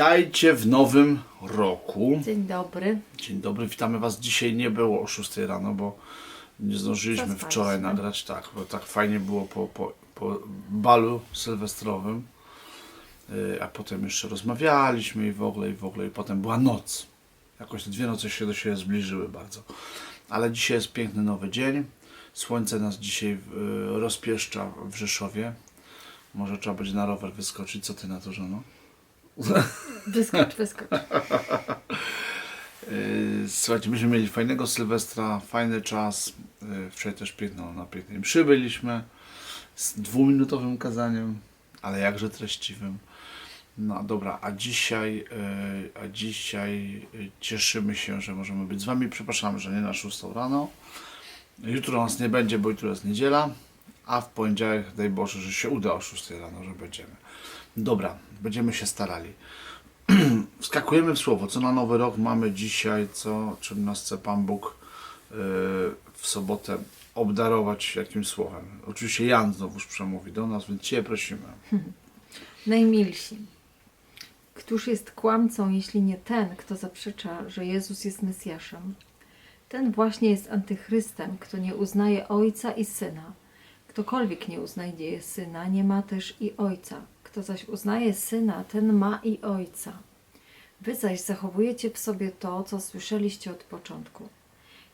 Witajcie w nowym roku. Dzień dobry. Dzień dobry, witamy Was. Dzisiaj nie było o 6 rano, bo nie zdążyliśmy wczoraj nagrać, tak, bo tak fajnie było po, po, po balu sylwestrowym. Yy, A potem jeszcze rozmawialiśmy i w ogóle, i w ogóle, i potem była noc. Jakoś te dwie noce się do siebie zbliżyły bardzo. Ale dzisiaj jest piękny nowy dzień. Słońce nas dzisiaj yy, rozpieszcza w Rzeszowie. Może trzeba będzie na rower wyskoczyć. Co ty na to, żono? Wyskocz, wyskocz. Yy, Słuchajcie, myśmy mieli fajnego Sylwestra, fajny czas. Yy, Wczoraj też piękno, na pięknej mszy byliśmy z dwuminutowym kazaniem, ale jakże treściwym. No dobra, a dzisiaj, yy, a dzisiaj cieszymy się, że możemy być z Wami. Przepraszam, że nie na 6 rano. Jutro nas nie będzie, bo jutro jest niedziela, a w poniedziałek, daj Boże, że się uda o 6 rano, że będziemy. Dobra, będziemy się starali. Wskakujemy w słowo. Co na nowy rok mamy dzisiaj, co, czym nas chce Pan Bóg yy, w sobotę obdarować jakim słowem. Oczywiście Jan znowuż przemówi do nas, więc Cię prosimy. Najmilsi. Któż jest kłamcą, jeśli nie ten, kto zaprzecza, że Jezus jest Mesjaszem? Ten właśnie jest antychrystem, kto nie uznaje Ojca i Syna. Ktokolwiek nie uznaje Syna, nie ma też i Ojca. Kto zaś uznaje Syna, ten ma i Ojca. Wy zaś zachowujecie w sobie to, co słyszeliście od początku.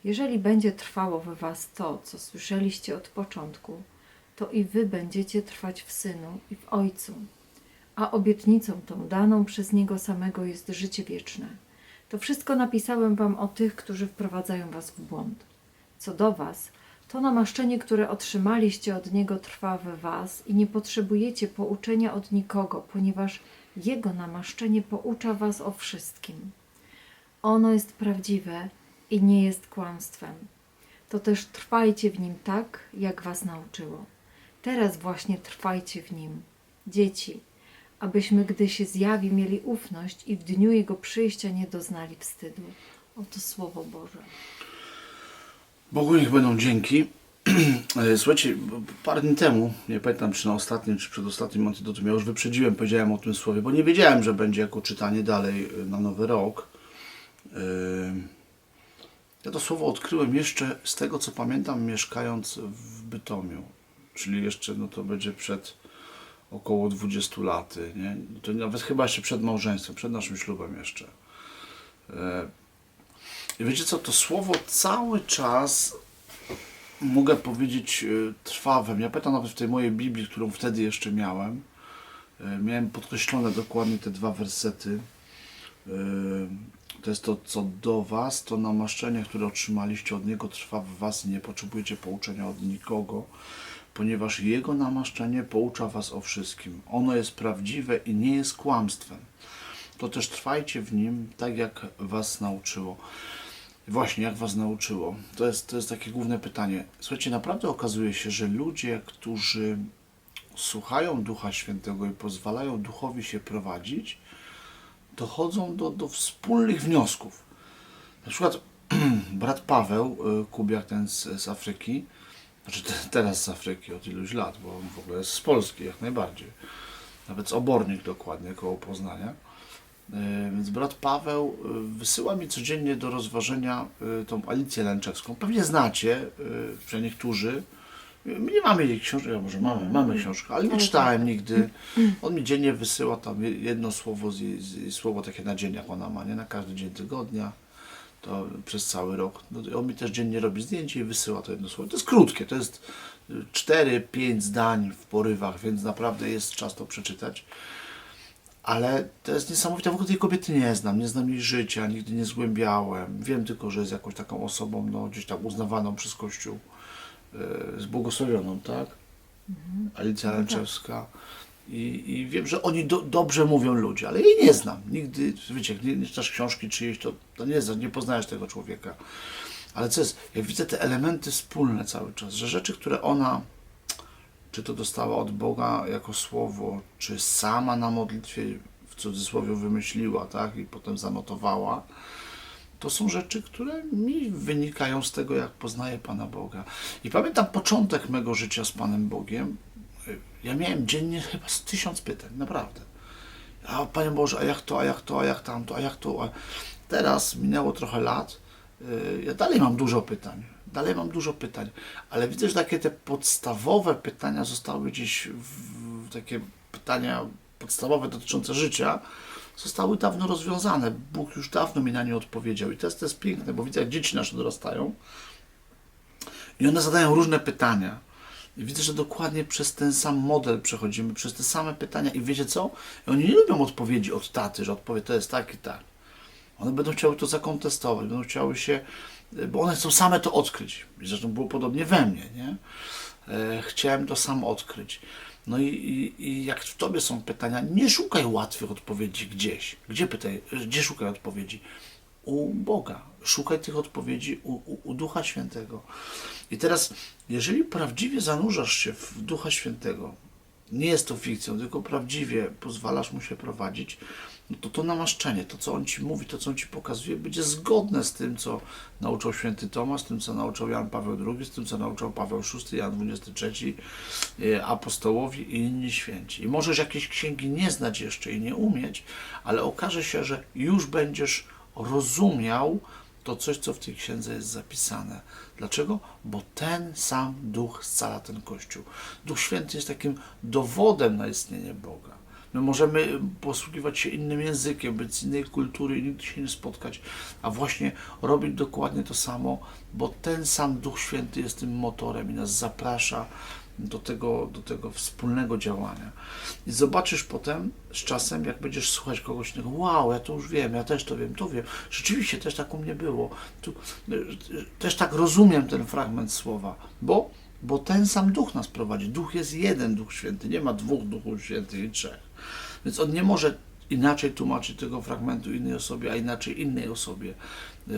Jeżeli będzie trwało w was to, co słyszeliście od początku, to i wy będziecie trwać w Synu i w Ojcu. A obietnicą tą daną przez Niego samego jest życie wieczne. To wszystko napisałem wam o tych, którzy wprowadzają was w błąd. Co do was, to namaszczenie, które otrzymaliście od Niego trwa we was i nie potrzebujecie pouczenia od nikogo, ponieważ Jego namaszczenie poucza was o wszystkim. Ono jest prawdziwe i nie jest kłamstwem. To też trwajcie w nim tak, jak was nauczyło. Teraz właśnie trwajcie w nim, dzieci, abyśmy, gdy się zjawi, mieli ufność i w dniu jego przyjścia nie doznali wstydu. Oto Słowo Boże. Bogu niech będą dzięki. E, Słuchajcie, parę dni temu, nie pamiętam czy na ostatnim, czy przedostatnim antidotum, ja już wyprzedziłem, powiedziałem o tym słowie, bo nie wiedziałem, że będzie jako czytanie dalej y, na nowy rok. Yy, Ja to słowo odkryłem jeszcze z tego, co pamiętam, mieszkając w Bytomiu, czyli jeszcze, no to będzie przed około 20 laty, nie? To nawet chyba jeszcze przed małżeństwem, przed naszym ślubem jeszcze. E, I wiecie co, to słowo cały czas mogę powiedzieć, trwa we mnie. Ja pamiętam nawet w tej mojej Biblii, którą wtedy jeszcze miałem, y, miałem podkreślone dokładnie te dwa wersety. Y, To jest to, co do Was, to namaszczenie, które otrzymaliście od Niego, trwa w Was nie potrzebujecie pouczenia od nikogo, ponieważ Jego namaszczenie poucza Was o wszystkim. Ono jest prawdziwe i nie jest kłamstwem. To też trwajcie w Nim, tak jak Was nauczyło. Właśnie, jak Was nauczyło? To jest, to jest takie główne pytanie. Słuchajcie, naprawdę okazuje się, że ludzie, którzy słuchają Ducha Świętego i pozwalają Duchowi się prowadzić, dochodzą do, do wspólnych wniosków. Na przykład brat Paweł, y, Kubiak ten z, z Afryki, znaczy te- teraz z Afryki od iluś lat, bo on w ogóle jest z Polski jak najbardziej. Nawet z Obornik dokładnie, koło Poznania. E, Więc brat Paweł e, wysyła mi codziennie do rozważenia e, tą Alicję Lęczewską. Pewnie znacie, przynajmniej niektórzy. My nie mamy jej książki, a może mamy, mamy książkę, ale nie czytałem nigdy. On mi dziennie wysyła tam je- jedno słowo, z z słowo takie na dzień, jak ona ma, nie? Na każdy dzień tygodnia, to przez cały rok. No, on mi też dziennie robi zdjęcie i wysyła to jedno słowo. To jest krótkie, to jest 4-5 zdań w porywach, więc naprawdę jest czas to przeczytać. Ale to jest niesamowite, w ogóle tej kobiety nie znam, nie znam jej życia, nigdy nie zgłębiałem. Wiem tylko, że jest jakąś taką osobą, no, gdzieś tam uznawaną przez Kościół, yy, zbłogosławioną, tak? Alicja Lęczewska. I, I wiem, że oni do, dobrze mówią ludzie, ale jej nie znam. Nigdy, wiecie, nie, nie czytasz książki czyjeś, to, to nie, znasz, nie poznajesz tego człowieka. Ale co jest, ja widzę te elementy wspólne cały czas, że rzeczy, które ona czy to dostała od Boga jako słowo, czy sama na modlitwie w cudzysłowie wymyśliła, tak, i potem zanotowała, to są rzeczy, które mi wynikają z tego, jak poznaję Pana Boga. I pamiętam początek mego życia z Panem Bogiem. Ja miałem dziennie chyba z tysiąc pytań, naprawdę. a Panie Boże, a jak to, a jak to, a jak tamto, a jak to. A... Teraz minęło trochę lat, yy, ja dalej mam dużo pytań, dalej mam dużo pytań, ale widzę, że takie te podstawowe pytania zostały gdzieś, w, takie pytania podstawowe dotyczące życia, zostały dawno rozwiązane. Bóg już dawno mi na nie odpowiedział i to jest, to jest piękne, bo widzę, jak dzieci nasze dorastają i one zadają różne pytania. I widzę, że dokładnie przez ten sam model przechodzimy, przez te same pytania i wiecie co? I oni nie lubią odpowiedzi od taty, że odpowie to jest tak i tak. One będą chciały to zakontestować, będą chciały się, bo one chcą same to odkryć. Zresztą było podobnie we mnie, nie? E, chciałem to sam odkryć. No i, i, i jak w tobie są pytania, nie szukaj łatwych odpowiedzi gdzieś. Gdzie pytaj, gdzie szukaj odpowiedzi? U Boga. Szukaj tych odpowiedzi u, u, u Ducha Świętego. I teraz, jeżeli prawdziwie zanurzasz się w Ducha Świętego, nie jest to fikcją, tylko prawdziwie pozwalasz mu się prowadzić, no to to namaszczenie, to co on ci mówi, to co on ci pokazuje, będzie zgodne z tym, co nauczał święty Tomasz, z tym, co nauczał Jan Paweł II, z tym, co nauczał Paweł VI, Jan XXIII, e, apostołowi i inni święci. I możesz jakieś księgi nie znać jeszcze i nie umieć, ale okaże się, że już będziesz rozumiał to coś, co w tej księdze jest zapisane. Dlaczego? Bo ten sam Duch scala ten Kościół. Duch Święty jest takim dowodem na istnienie Boga. My możemy posługiwać się innym językiem, być z innej kultury i nigdy się nie spotkać, a właśnie robić dokładnie to samo, bo ten sam Duch Święty jest tym motorem i nas zaprasza do tego, do tego wspólnego działania. I zobaczysz potem z czasem, jak będziesz słuchać kogoś innego, wow, ja to już wiem, ja też to wiem, to wiem. Rzeczywiście też tak u mnie było. Tu, też tak rozumiem ten fragment słowa, bo, bo ten sam Duch nas prowadzi. Duch jest jeden, Duch Święty, nie ma dwóch Duchów Świętych i trzech. Więc on nie może inaczej tłumaczyć tego fragmentu innej osobie, a inaczej innej osobie. Yy,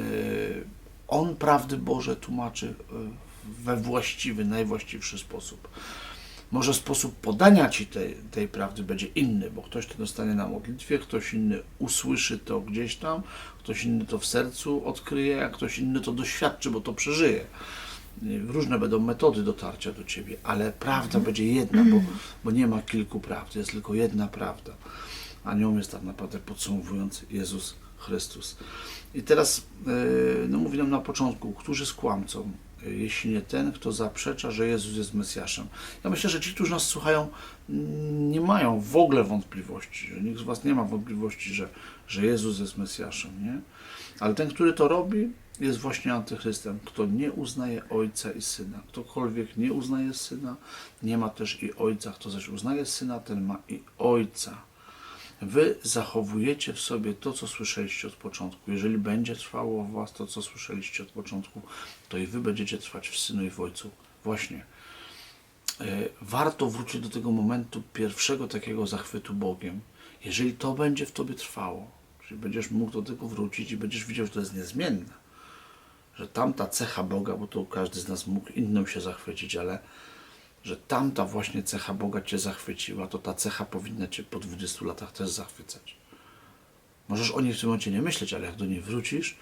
On prawdy Boże tłumaczy yy, we właściwy, najwłaściwszy sposób. Może sposób podania ci tej, tej prawdy będzie inny, bo ktoś to dostanie na modlitwie, ktoś inny usłyszy to gdzieś tam, ktoś inny to w sercu odkryje, a ktoś inny to doświadczy, bo to przeżyje. Yy, Różne będą metody dotarcia do ciebie, ale prawda będzie jedna, bo, bo nie ma kilku prawd, jest tylko jedna prawda. A nią jest tak naprawdę podsumowując Jezus Chrystus. I teraz, yy, no mówi nam na początku, którzy z kłamcą, jeśli nie ten, kto zaprzecza, że Jezus jest Mesjaszem. Ja myślę, że ci, którzy nas słuchają, mm, nie mają w ogóle wątpliwości, że nikt z Was nie ma wątpliwości, że, że Jezus jest Mesjaszem, nie? Ale ten, który to robi, jest właśnie antychrystem. Kto nie uznaje Ojca i Syna. Ktokolwiek nie uznaje Syna, nie ma też i Ojca. Kto zaś uznaje Syna, ten ma i Ojca. Wy zachowujecie w sobie to, co słyszeliście od początku. Jeżeli będzie trwało w was to, co słyszeliście od początku, to i wy będziecie trwać w Synu i w Ojcu. Właśnie. E, Warto wrócić do tego momentu pierwszego takiego zachwytu Bogiem. Jeżeli to będzie w tobie trwało, czyli będziesz mógł do tego wrócić i będziesz widział, że to jest niezmienne, że tamta cecha Boga, bo to każdy z nas mógł inną się zachwycić, ale że tamta właśnie cecha Boga Cię zachwyciła, to ta cecha powinna Cię po 20 latach też zachwycać. Możesz o niej w tym momencie nie myśleć, ale jak do niej wrócisz,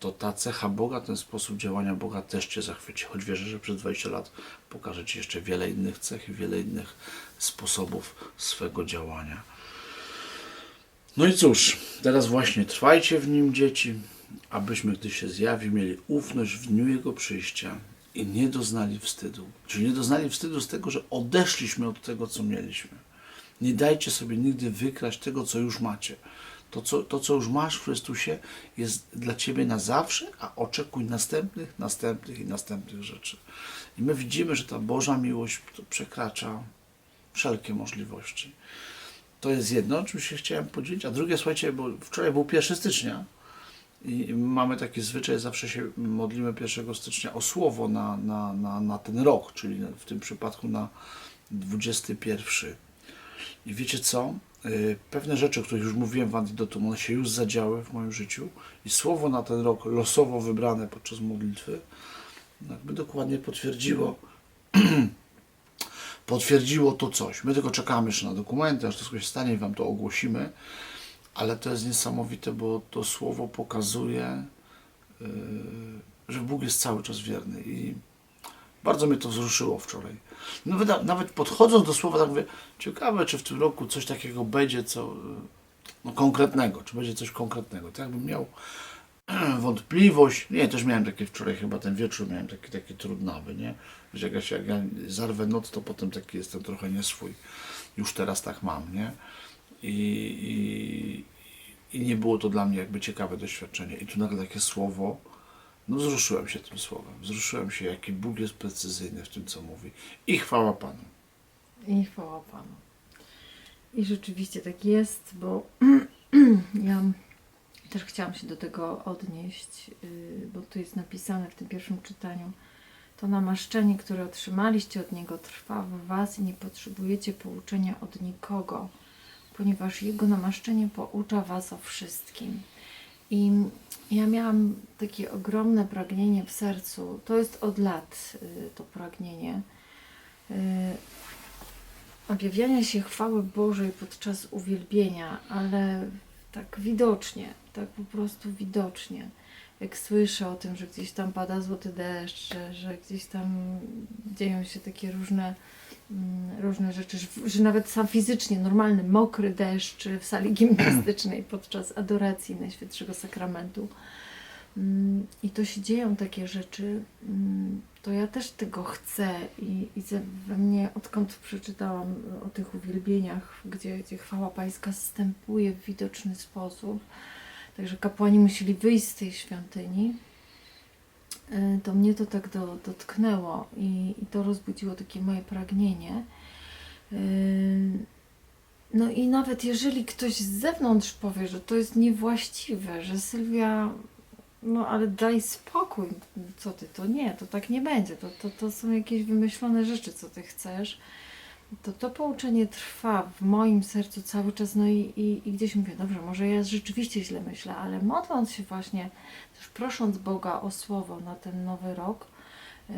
to ta cecha Boga, ten sposób działania Boga też Cię zachwyci. Choć wierzę, że przez 20 lat pokaże Ci jeszcze wiele innych cech i wiele innych sposobów swego działania. No i cóż, teraz właśnie trwajcie w nim, dzieci, abyśmy, gdy się zjawi, mieli ufność w dniu Jego przyjścia i nie doznali wstydu. Czyli nie doznali wstydu z tego, że odeszliśmy od tego, co mieliśmy. Nie dajcie sobie nigdy wykraść tego, co już macie. To co, to, co już masz w Chrystusie, jest dla Ciebie na zawsze, a oczekuj następnych, następnych i następnych rzeczy. I my widzimy, że ta Boża miłość przekracza wszelkie możliwości. To jest jedno, czym się chciałem podzielić. A drugie, słuchajcie, bo wczoraj był 1 stycznia i mamy taki zwyczaj, zawsze się modlimy 1 stycznia o słowo na, na, na, na ten rok, czyli w tym przypadku na 21. I wiecie co? Yy, Pewne rzeczy, o których już mówiłem w Antidotum, one się już zadziały w moim życiu i słowo na ten rok losowo wybrane podczas modlitwy jakby dokładnie potwierdziło potwierdziło to coś. My tylko czekamy jeszcze na dokumenty, aż to się stanie i Wam to ogłosimy, ale to jest niesamowite, bo to słowo pokazuje, yy, że Bóg jest cały czas wierny i Bardzo mnie to wzruszyło wczoraj. Nawet, nawet podchodząc do słowa, tak mówię, ciekawe, czy w tym roku coś takiego będzie, co y, no, konkretnego, czy będzie coś konkretnego. To jakbym miał wątpliwość, nie, też miałem takie wczoraj, chyba ten wieczór miałem taki, taki trudnawy, nie? Że jak ja, jak ja zarwę noc, to potem taki jestem trochę nieswój. Już teraz tak mam, nie? I, i, I nie było to dla mnie jakby ciekawe doświadczenie. I tu nagle takie słowo, no wzruszyłem się tym słowem. Wzruszyłem się, jaki Bóg jest precyzyjny w tym, co mówi. I chwała Panu. I chwała Panu. I rzeczywiście tak jest, bo ja też chciałam się do tego odnieść, yy, bo tu jest napisane w tym pierwszym czytaniu. To namaszczenie, które otrzymaliście od Niego, trwa w Was i nie potrzebujecie pouczenia od nikogo, ponieważ Jego namaszczenie poucza Was o wszystkim. I ja miałam takie ogromne pragnienie w sercu. To jest od lat yy, to pragnienie. Yy, objawiania się chwały Bożej podczas uwielbienia, ale tak widocznie, tak po prostu widocznie. Jak słyszę o tym, że gdzieś tam pada złoty deszcz, że, gdzieś tam dzieją się takie różne, różne rzeczy, że, nawet sam fizycznie normalny, mokry deszcz w sali gimnastycznej podczas adoracji Najświętszego Sakramentu. Mm, I to się dzieją takie rzeczy, mm, to ja też tego chcę i, i we mnie, odkąd przeczytałam o tych uwielbieniach, gdzie, gdzie chwała pańska zstępuje w widoczny sposób, także kapłani musieli wyjść z tej świątyni, to mnie to tak do, dotknęło i, i to rozbudziło takie moje pragnienie. Y, No i nawet jeżeli ktoś z zewnątrz powie, że to jest niewłaściwe, że Sylwia no ale daj spokój, co ty, to nie, to tak nie będzie, to, to, to są jakieś wymyślone rzeczy, co ty chcesz. To to pouczenie trwa w moim sercu cały czas, no i, i, i gdzieś mówię, dobrze, może ja rzeczywiście źle myślę, ale modląc się właśnie, też prosząc Boga o słowo na ten nowy rok, yy,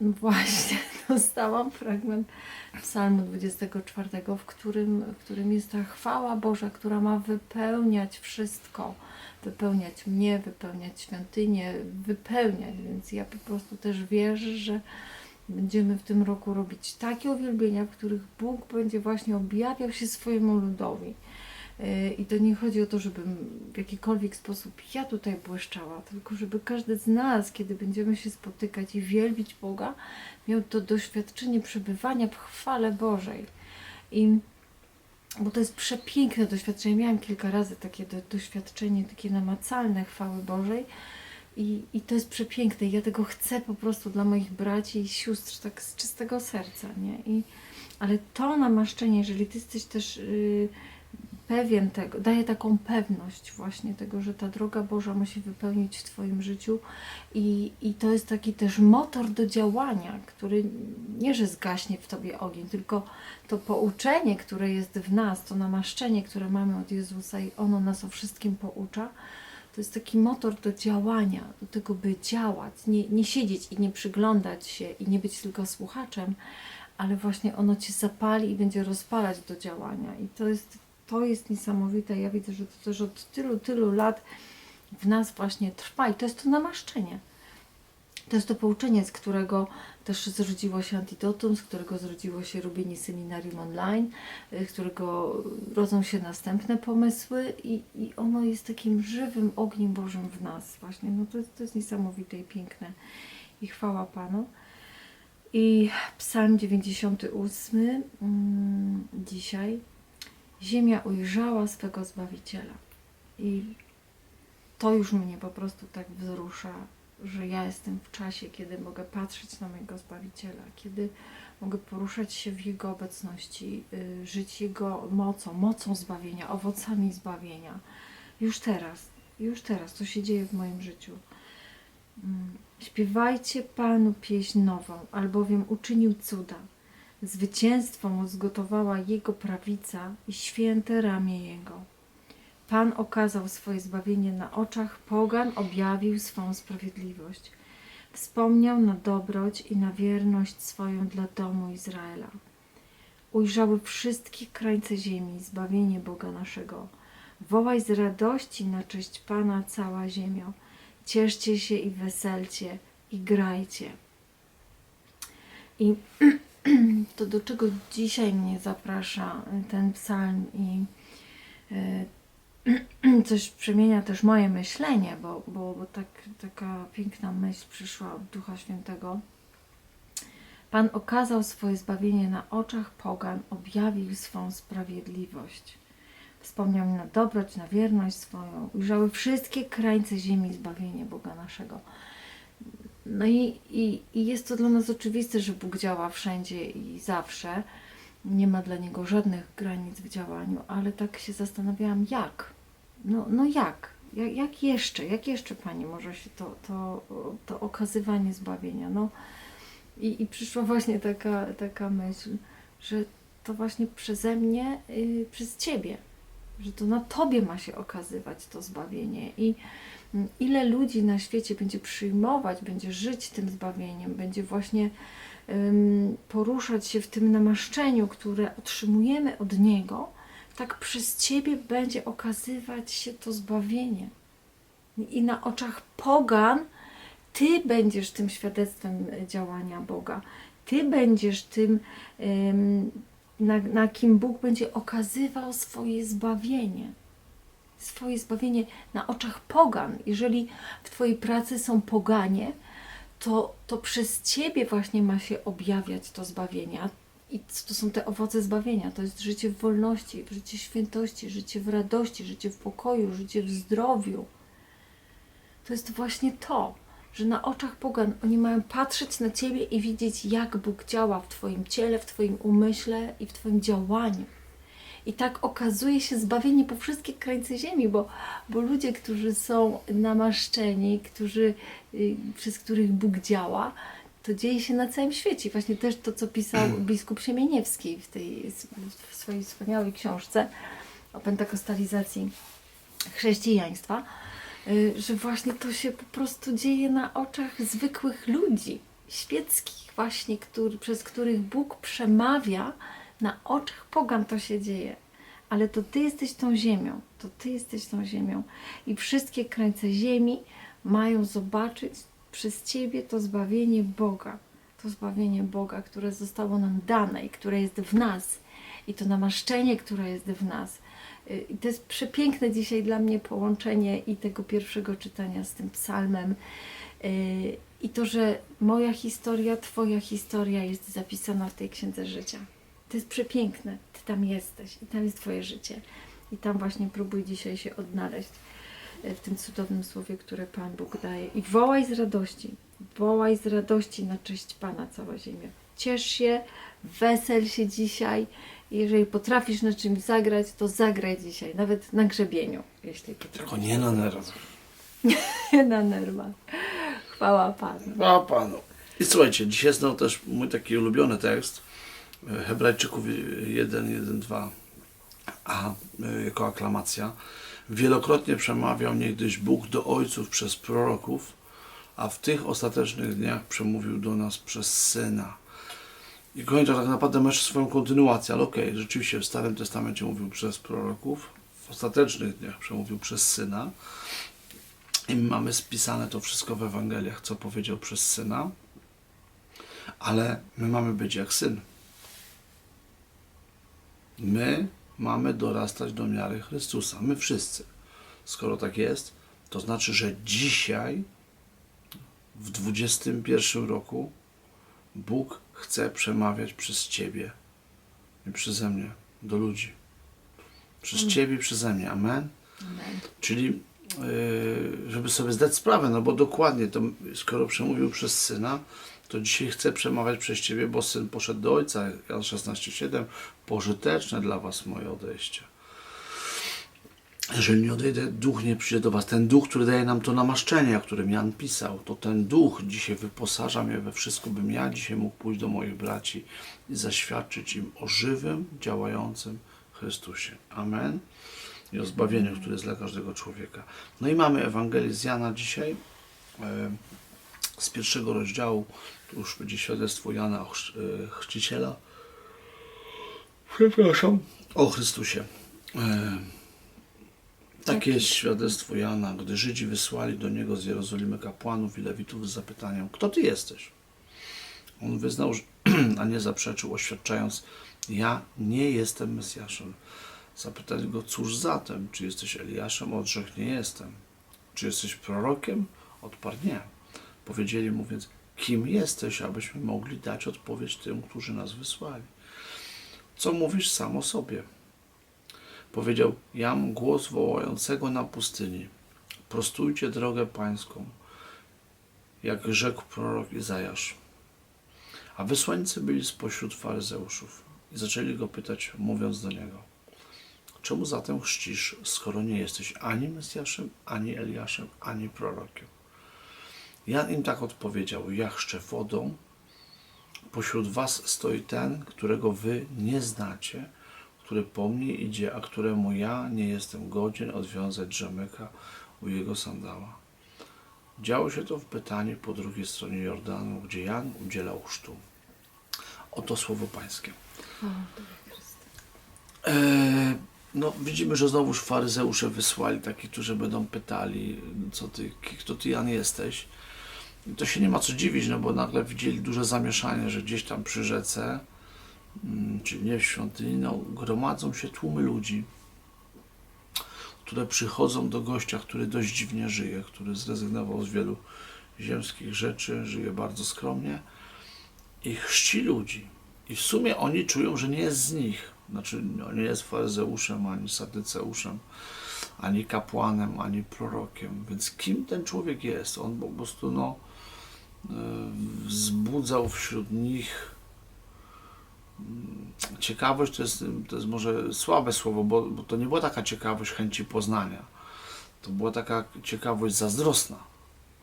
właśnie dostałam fragment psalmu 24, w którym, w którym jest ta chwała Boża, która ma wypełniać wszystko wypełniać mnie, wypełniać świątynię, wypełniać. Więc ja po prostu też wierzę, że będziemy w tym roku robić takie uwielbienia, w których Bóg będzie właśnie objawiał się swojemu ludowi. Yy, I to nie chodzi o to, żebym w jakikolwiek sposób ja tutaj błyszczała, tylko żeby każdy z nas, kiedy będziemy się spotykać i wielbić Boga, miał to doświadczenie przebywania w chwale Bożej. I bo to jest przepiękne doświadczenie. Miałam kilka razy takie do, doświadczenie, takie namacalne chwały Bożej i, i to jest przepiękne. Ja tego chcę po prostu dla moich braci i sióstr tak z czystego serca, nie? I, ale to namaszczenie, jeżeli Ty jesteś też yy, pewien tego, daje taką pewność właśnie tego, że ta droga Boża musi wypełnić w Twoim życiu i, i to jest taki też motor do działania, który nie, że zgaśnie w Tobie ogień, tylko to pouczenie, które jest w nas, to namaszczenie, które mamy od Jezusa i ono nas o wszystkim poucza, to jest taki motor do działania, do tego, by działać, nie, nie siedzieć i nie przyglądać się i nie być tylko słuchaczem, ale właśnie ono Cię zapali i będzie rozpalać do działania. I to jest, to jest niesamowite. Ja widzę, że to też od tylu, tylu lat w nas właśnie trwa i to jest to namaszczenie. To jest to pouczenie, z którego też zrodziło się Antidotum, z którego zrodziło się robienie seminarium online, y, z którego rodzą się następne pomysły i, i ono jest takim żywym ogniem Bożym w nas właśnie. No to, to jest niesamowite i piękne. I chwała Panu. I psalm 98 mm, dzisiaj. Ziemia ujrzała swego Zbawiciela. I to już mnie po prostu tak wzrusza, że ja jestem w czasie, kiedy mogę patrzeć na mojego Zbawiciela, kiedy mogę poruszać się w Jego obecności, y, żyć Jego mocą, mocą zbawienia, owocami zbawienia. Już teraz, już teraz to się dzieje w moim życiu. Mm. Śpiewajcie Panu pieśń nową, albowiem uczynił cuda. Zwycięstwo mu zgotowała Jego prawica i święte ramię Jego. Pan okazał swoje zbawienie na oczach pogan, objawił swą sprawiedliwość. Wspomniał na dobroć i na wierność swoją dla domu Izraela. Ujrzały wszystkie krańce ziemi zbawienie Boga naszego. Wołaj z radości na cześć Pana cała ziemio. Cieszcie się i weselcie i grajcie. I to do czego dzisiaj mnie zaprasza ten psalm i y, coś przemienia też moje myślenie, bo, bo, bo tak, taka piękna myśl przyszła od Ducha Świętego. Pan okazał swoje zbawienie na oczach pogan, objawił swą sprawiedliwość. Wspomniał na dobroć, na wierność swoją. Ujrzały wszystkie krańce ziemi zbawienie Boga naszego. No i, i, i jest to dla nas oczywiste, że Bóg działa wszędzie i zawsze. Nie ma dla Niego żadnych granic w działaniu, ale tak się zastanawiałam, jak? No, no jak? jak? Jak jeszcze? Jak jeszcze, Pani, może się to, to, to okazywanie zbawienia? No i, i przyszła właśnie taka, taka myśl, że to właśnie przeze mnie, yy, przez Ciebie, że to na Tobie ma się okazywać to zbawienie i mm, ile ludzi na świecie będzie przyjmować, będzie żyć tym zbawieniem, będzie właśnie poruszać się w tym namaszczeniu, które otrzymujemy od Niego, tak przez Ciebie będzie okazywać się to zbawienie. I na oczach pogan Ty będziesz tym świadectwem e, działania Boga. Ty będziesz tym, ym, na, na kim Bóg będzie okazywał swoje zbawienie. Swoje zbawienie na oczach pogan. Jeżeli w Twojej pracy są poganie, to, to przez Ciebie właśnie ma się objawiać to zbawienie. A I to są te owoce zbawienia. To jest życie w wolności, życie świętości, życie w radości, życie w pokoju, życie w zdrowiu. To jest właśnie to, że na oczach pogan oni mają patrzeć na Ciebie i widzieć, jak Bóg działa w Twoim ciele, w Twoim umyśle i w Twoim działaniu. I tak okazuje się zbawienie po wszystkie krańce ziemi, bo, bo ludzie, którzy są namaszczeni, którzy, y, przez których Bóg działa, to dzieje się na całym świecie. Właśnie też to, co pisał biskup Siemieniewski w tej w swojej wspaniałej książce o pentakostalizacji chrześcijaństwa, y, że właśnie to się po prostu dzieje na oczach zwykłych ludzi, świeckich właśnie, który, przez których Bóg przemawia, na oczach pogan to się dzieje. Ale to Ty jesteś tą ziemią, to Ty jesteś tą ziemią i wszystkie krańce ziemi mają zobaczyć przez Ciebie to zbawienie Boga, to zbawienie Boga, które zostało nam dane i które jest w nas i to namaszczenie, które jest w nas. Y, I to jest przepiękne dzisiaj dla mnie połączenie i tego pierwszego czytania z tym psalmem. Y, I to, że moja historia, Twoja historia jest zapisana w tej księdze życia. To jest przepiękne. Ty tam jesteś i tam jest Twoje życie. I tam właśnie próbuj dzisiaj się odnaleźć w tym cudownym słowie, które Pan Bóg daje. I wołaj z radości. Wołaj z radości na cześć Pana cała ziemia. Ciesz się, wesel się dzisiaj. Jeżeli potrafisz na czymś zagrać, to zagraj dzisiaj, nawet na grzebieniu, jeśli potrafisz. Tylko nie na nerw. na nerwach. Chwała Panu. A Panu. I słuchajcie, dzisiaj no też mój taki ulubiony tekst Hebrajczyków 1, 1, 2 a e, jako aklamacja. Wielokrotnie przemawiał niegdyś Bóg do ojców przez proroków, a w tych ostatecznych dniach przemówił do nas przez Syna. I kończę tak naprawdę masz swoją kontynuację, ale okej, rzeczywiście w Starym Testamencie mówił przez proroków, w ostatecznych dniach przemówił przez Syna. I my mamy spisane to wszystko w Ewangeliach, co powiedział przez Syna, ale my mamy być jak Syn. My mamy dorastać do miary Chrystusa, my wszyscy. Skoro tak jest, to znaczy, że dzisiaj, w XXI roku, Bóg chce przemawiać przez Ciebie i przeze mnie do ludzi. Przez Ciebie i przeze mnie. Amen. Amen. Czyli yy, żeby sobie zdać sprawę, no bo dokładnie to, skoro przemówił przez syna, to dzisiaj chcę przemawiać przez ciebie, bo syn poszedł do ojca. Jan 16,7 pożyteczne dla was moje odejście. Jeżeli nie odejdę, duch nie przyjdzie do was. Ten duch, który daje nam to namaszczenie, o którym Jan pisał, to ten duch dzisiaj wyposaża mnie we wszystko, bym ja dzisiaj mógł pójść do moich braci i zaświadczyć im o żywym, działającym Chrystusie. Amen i o zbawieniu, które jest dla każdego człowieka. No i mamy Ewangelię z Jana dzisiaj, e, z pierwszego rozdziału, tu już będzie świadectwo Jana e, chrzciciela, przepraszam, o Chrystusie. E, takie jest świadectwo Jana, gdy Żydzi wysłali do niego z Jerozolimy kapłanów i lewitów z zapytaniem, kto ty jesteś? On wyznał, a nie zaprzeczył, oświadczając: Ja nie jestem Mesjaszem. Zapytali go: Cóż zatem? Czy jesteś Eliaszem? Odrzekł: Nie jestem. Czy jesteś prorokiem? Odparł: Nie. Powiedzieli mu więc: Kim jesteś, abyśmy mogli dać odpowiedź tym, którzy nas wysłali? Co mówisz sam o sobie? Powiedział: Jam głos wołającego na pustyni. Prostujcie drogę pańską, jak rzekł prorok Izajasz. A wysłańcy byli spośród faryzeuszów i zaczęli go pytać, mówiąc do niego: Czemu zatem chrzcisz, skoro nie jesteś ani Mesjaszem, ani Eliaszem, ani prorokiem? Jan im tak odpowiedział: Ja chrzczę wodą, pośród was stoi ten, którego wy nie znacie, który po mnie idzie, a któremu ja nie jestem godzien odwiązać rzemyka u jego sandała. Działo się to w Betanii po drugiej stronie Jordanu, gdzie Jan udzielał chrztu. Oto słowo Pańskie. E, no, widzimy, że znowuż faryzeusze wysłali takich, którzy będą pytali, co ty, kto ty Jan jesteś. To się nie ma co dziwić, no bo nagle widzieli duże zamieszanie, że gdzieś tam przy rzece, mm, czyli nie w świątyni, no, gromadzą się tłumy ludzi, które przychodzą do gościa, który dość dziwnie żyje, który zrezygnował z wielu ziemskich rzeczy, żyje bardzo skromnie i chrzci ludzi. I w sumie oni czują, że nie jest z nich. Znaczy, no, nie jest faryzeuszem, ani sadyceuszem, ani kapłanem, ani prorokiem. Więc kim ten człowiek jest? On po prostu no, wzbudzał wśród nich mm, ciekawość, to jest, to jest może słabe słowo, bo, bo to nie była taka ciekawość chęci poznania. To była taka ciekawość zazdrosna.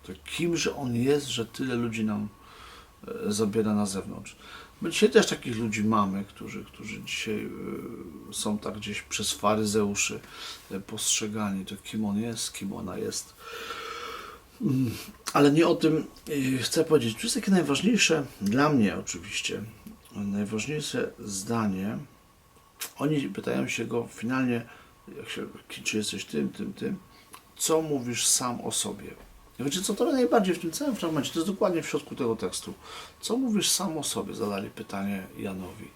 To kimże on jest, że tyle ludzi nam e, zabiera na zewnątrz. My dzisiaj też takich ludzi mamy, którzy, którzy dzisiaj y, są tak gdzieś przez faryzeuszy y, postrzegani, to kim on jest, kim ona jest. Mm, Ale nie o tym y, chcę powiedzieć. Tu jest takie najważniejsze dla mnie oczywiście, najważniejsze zdanie. Oni pytają się go finalnie, się, czy jesteś tym, tym, tym, co mówisz sam o sobie. I wiecie co, to najbardziej w tym całym fragmencie, to jest dokładnie w środku tego tekstu. Co mówisz sam o sobie? Zadali pytanie Janowi.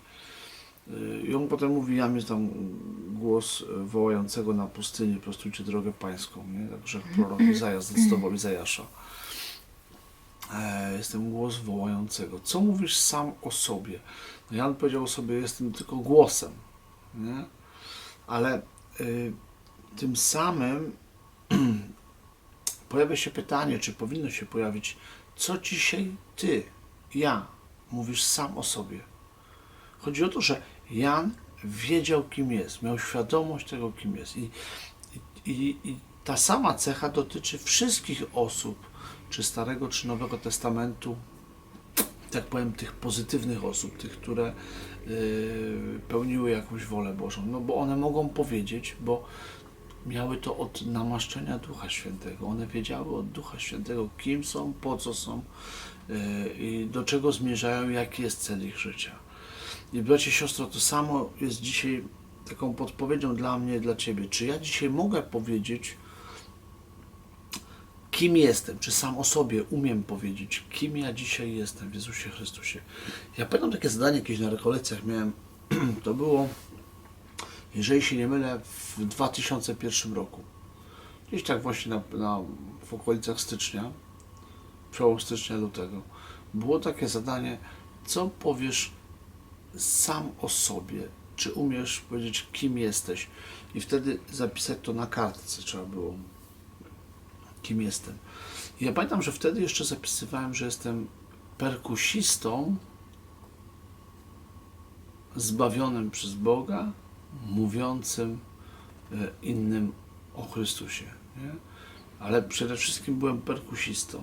I on potem mówi, ja jest tam głos yy, wołającego na pustyni, prostujcie drogę pańską. Nie? Także prorok Izajasz zdecydował Izajasza. E, jestem głos wołającego. Co mówisz sam o sobie? No Jan powiedział o sobie, jestem tylko głosem. Nie? Ale y, tym samym pojawia się pytanie, czy powinno się pojawić, co dzisiaj ty, ja, mówisz sam o sobie. Chodzi o to, że Jan wiedział, kim jest, miał świadomość tego, kim jest. I, i, i, ta sama cecha dotyczy wszystkich osób, czy Starego, czy Nowego Testamentu, tak powiem, tych pozytywnych osób, tych, które y, pełniły jakąś wolę Bożą. No bo one mogą powiedzieć, bo miały to od namaszczenia Ducha Świętego. One wiedziały od Ducha Świętego, kim są, po co są y, i do czego zmierzają, jaki jest cel ich życia. I bracie, siostro, to samo jest dzisiaj taką podpowiedzią dla mnie, dla Ciebie. Czy ja dzisiaj mogę powiedzieć, kim jestem, czy sam o sobie umiem powiedzieć, kim ja dzisiaj jestem w Jezusie Chrystusie. Ja pamiętam takie zadanie jakieś na rekolekcjach miałem, to było, jeżeli się nie mylę, w 2001 roku. Gdzieś tak właśnie na, na, w okolicach stycznia, przełom stycznia, lutego. Było takie zadanie, co powiesz sam o sobie, czy umiesz powiedzieć, kim jesteś. I wtedy zapisać to na kartce trzeba było kim jestem. I ja pamiętam, że wtedy jeszcze zapisywałem, że jestem perkusistą zbawionym przez Boga, mówiącym e, innym o Chrystusie. Nie? Ale przede wszystkim byłem perkusistą.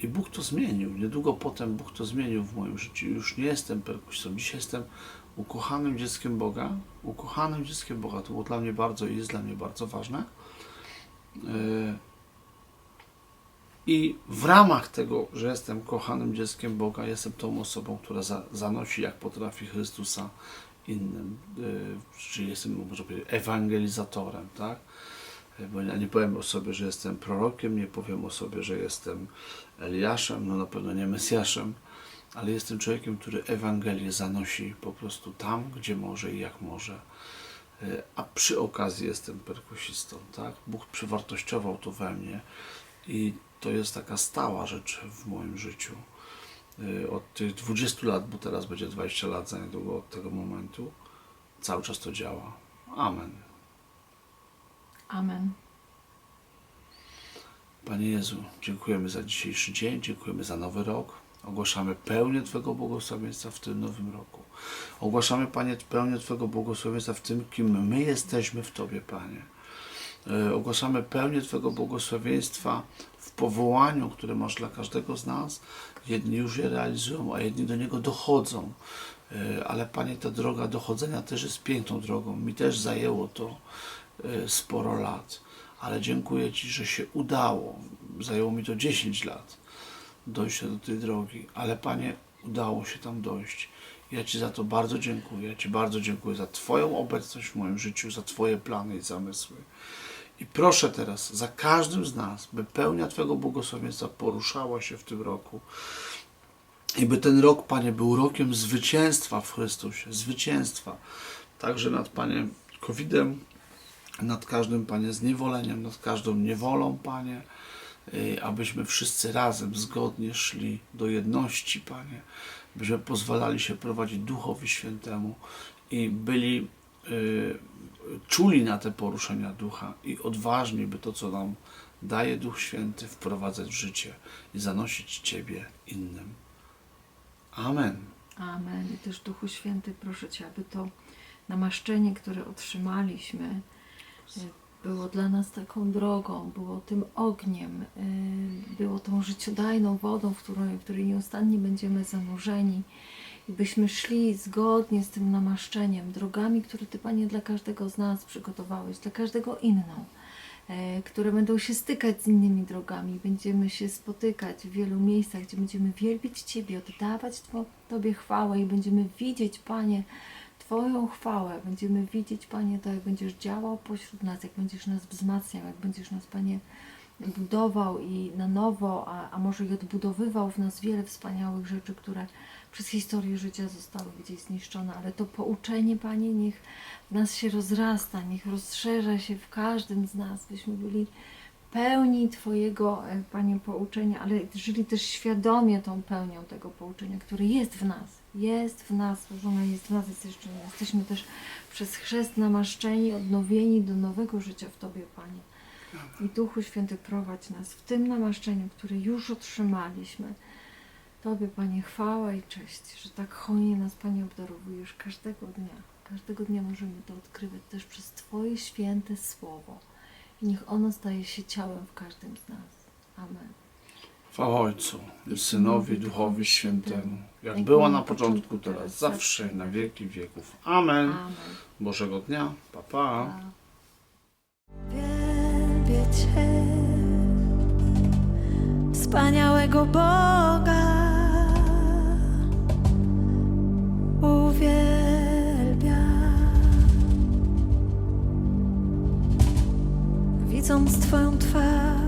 I Bóg to zmienił. Niedługo potem Bóg to zmienił w moim życiu. Już nie jestem perkusistą. Dzisiaj jestem ukochanym dzieckiem Boga. Ukochanym dzieckiem Boga. To było dla mnie bardzo i jest dla mnie bardzo ważne. E, I w ramach tego, że jestem kochanym dzieckiem Boga, jestem tą osobą, która za, zanosi jak potrafi Chrystusa innym. E, Czyli jestem, może powiedzieć, ewangelizatorem, tak? E, Bo ja nie powiem o sobie, że jestem prorokiem, nie powiem o sobie, że jestem Eliaszem, no na pewno nie Mesjaszem, ale jestem człowiekiem, który Ewangelię zanosi po prostu tam, gdzie może i jak może. E, A przy okazji jestem perkusistą, tak? Bóg przywartościował to we mnie i to jest taka stała rzecz w moim życiu. E, Od tych 20 lat, bo teraz będzie 20 lat za niedługo od tego momentu, cały czas to działa. Amen. Amen. Panie Jezu, dziękujemy za dzisiejszy dzień, dziękujemy za nowy rok. Ogłaszamy pełnię Twojego błogosławieństwa w tym nowym roku. Ogłaszamy, Panie, pełnię Twojego błogosławieństwa w tym, kim my jesteśmy w Tobie, Panie. E, Ogłaszamy pełnię Twojego błogosławieństwa w powołaniu, które masz dla każdego z nas. Jedni już je realizują, a jedni do niego dochodzą. E, Ale Panie, ta droga dochodzenia też jest piękną drogą. Mi też zajęło to sporo lat, ale dziękuję Ci, że się udało. Zajęło mi to 10 lat dojścia do tej drogi, ale Panie, udało się tam dojść. Ja Ci za to bardzo dziękuję. Ja Ci bardzo dziękuję za Twoją obecność w moim życiu, za Twoje plany i zamysły. I proszę teraz za każdym z nas, by pełnia Twojego błogosławieństwa poruszała się w tym roku. I by ten rok, Panie, był rokiem zwycięstwa w Chrystusie. Zwycięstwa. Także nad, Panie, COVID-em, nad każdym, Panie, zniewoleniem, nad każdą niewolą, Panie, y, abyśmy wszyscy razem, zgodnie szli do jedności, Panie, byśmy pozwalali się prowadzić Duchowi Świętemu i byli, y, czuli na te poruszenia Ducha i odważni, by to, co nam daje Duch Święty, wprowadzać w życie i zanosić Ciebie innym. Amen. Amen. I też Duchu Święty, proszę Cię, aby to namaszczenie, które otrzymaliśmy, było dla nas taką drogą, było tym ogniem, y, było tą życiodajną wodą, w której, w której nieustannie będziemy zanurzeni. I byśmy szli zgodnie z tym namaszczeniem, drogami, które Ty, Panie, dla każdego z nas przygotowałeś, dla każdego inną, e, które będą się stykać z innymi drogami. Będziemy się spotykać w wielu miejscach, gdzie będziemy wielbić Ciebie, oddawać Tobie chwałę i będziemy widzieć, Panie, Twoją chwałę. Będziemy widzieć, Panie, to jak będziesz działał pośród nas, jak będziesz nas wzmacniał, jak będziesz nas, Panie, budował i na nowo, a, a może i odbudowywał w nas wiele wspaniałych rzeczy, które przez historię życia zostały gdzieś zniszczone, ale to pouczenie, Panie, niech w nas się rozrasta, niech rozszerza się w każdym z nas, byśmy byli pełni Twojego, e, Panie, pouczenia, ale żyli też świadomie tą pełnią tego pouczenia, które jest w nas. Jest w nas, złożone jest w nas, jest jeszcze nie. Jesteśmy też przez chrzest namaszczeni, odnowieni do nowego życia w Tobie, Panie. I Duchu Święty prowadź nas w tym namaszczeniu, które już otrzymaliśmy. Tobie, Panie, chwała i cześć, że tak hojnie nas, Panie, obdarowujesz każdego dnia. Każdego dnia możemy to odkrywać też przez Twoje święte słowo. I niech ono staje się ciałem w każdym z nas. Amen. Chwała Ojcu i Synowi Duchowi Świętemu, jak była na początku, teraz, zawsze, i na wieki wieków. Amen. Amen. Bożego dnia. Pa, pa. Wielbię Cię, wspaniałego Boga. Uwielbiam. Widząc Twoją twarz,